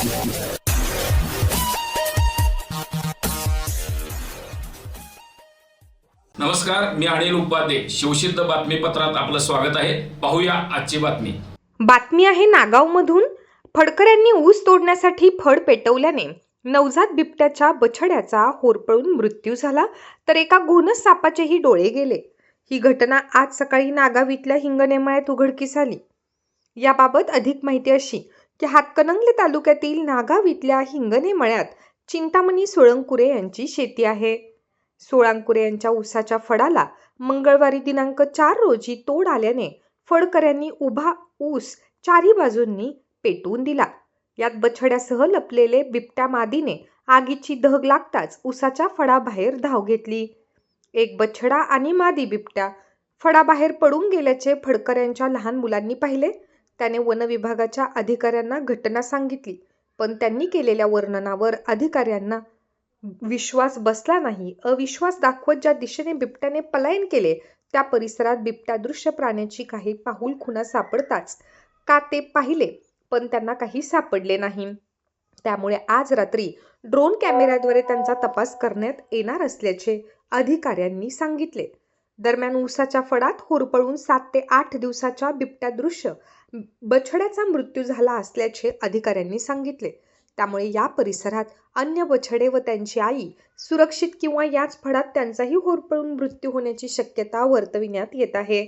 नमस्कार मी अनिल उपाध्ये. शिवसिद्ध बातमीपत्रात आपलं स्वागत आहे. पाहूया आजची बातमी. बातमी आहे नागावमधून. फडकऱ्यांनी ऊस तोडण्यासाठी फड पेटवल्याने नवजात बिबट्याच्या बछड्याचा होरपळून मृत्यू झाला तर एका घोणस सापाचेही डोळे गेले. ही घटना आज सकाळी नागाव इथल्या हिंगणेमळ्यात उघडकीस आली. याबाबत अधिक माहिती अशी की हातकणंगले तालुक्यातील नागाव इथल्या हिंगणेमळ्यात चिंतामणी सोळंकुरे यांची शेती आहे. सोळांकुरे यांच्या ऊसाच्या फडाला मंगळवारी दिनांक चार रोजी तोड आल्याने फडकऱ्यांनी उभा ऊस चारी बाजूंनी पेटवून दिला. यात बछड्यासह लपलेले बिबट्या मादीने आगीची धग लागताच ऊसाच्या फडाबाहेर धाव घेतली. एक बछडा आणि मादी बिबट्या फडाबाहेर पडून गेल्याचे फडकऱ्यांच्या लहान मुलांनी पाहिले. त्याने वनविभागाच्या अधिकाऱ्यांना घटना सांगितली पण त्यांनी केलेल्या वर्णनावर अधिकाऱ्यांना विश्वास बसला नाही. अविश्वास दाखवत ज्या दिशेने बिबट्याने पलायन केले त्या परिसरात बिबट्या दृश्य प्राण्याची काही पाहुल खुणा सापडताच का ते पाहिले पण त्यांना काही सापडले नाही. त्यामुळे आज रात्री ड्रोन कॅमेऱ्याद्वारे त्यांचा तपास करण्यात येणार असल्याचे अधिकाऱ्यांनी सांगितले. दरम्यान ऊसाच्या फडात होरपळून सात ते आठ दिवसाच्या बिबट्या दृश्य बछड्याचा मृत्यू झाला असल्याचे अधिकाऱ्यांनी सांगितले. त्यामुळे या परिसरात अन्य बछडे व त्यांची आई सुरक्षित किंवा याच फडात त्यांचाही होरपळून मृत्यू होण्याची शक्यता वर्तविण्यात येत आहे.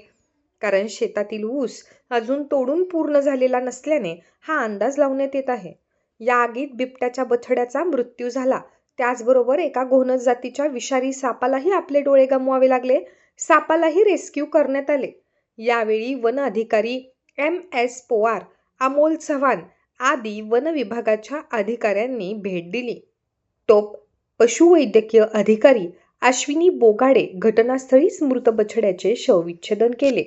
कारण शेतातील ऊस अजून तोडून पूर्ण झालेला नसल्याने हा अंदाज लावण्यात येत आहे. या आगीत बिबट्याच्या बछड्याचा मृत्यू झाला. त्याचबरोबर एका घोनस जातीच्या विषारी सापालाही आपले डोळे गमवावे लागले. सापालाही रेस्क्यू करण्यात आले. यावेळी वन अधिकारी एम एस पोवार अमोल चव्हाण आदी वन विभागाच्या अधिकाऱ्यांनी भेट दिली. टोप पशुवैद्यकीय अधिकारी अश्विनी बोगाडे घटनास्थळीच मृत बछड्याचे शवविच्छेदन केले.